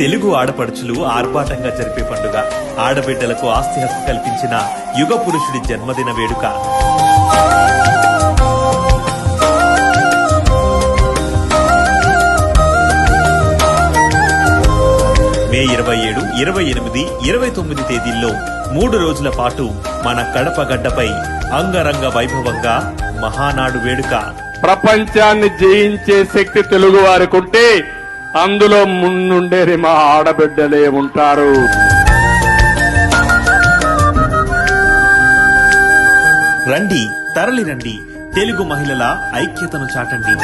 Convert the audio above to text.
తెలుగు ఆడపడుచులు ఆర్భాటంగా జరిపే పండుగ. ఆడబిడ్డలకు ఆస్తి హక్కు కల్పించిన యుగ పురుషుడి జన్మదిన వేడుక. మే ఇరవై ఏడు ఇరవై ఎనిమిది ఇరవై తొమ్మిది తేదీల్లో మూడు రోజుల పాటు మన కడప గడ్డపై అంగరంగ వైభవంగా మహానాడు వేడుక. ప్రపంచాన్ని జయించే శక్తి తెలుగు వారికి ఉంటే అందులో ముందుండేది మా ఆడబిడ్డలే ఉంటారు. రండి తరలి రండి తెలుగు మహిళల ఐక్యతను చాటండి.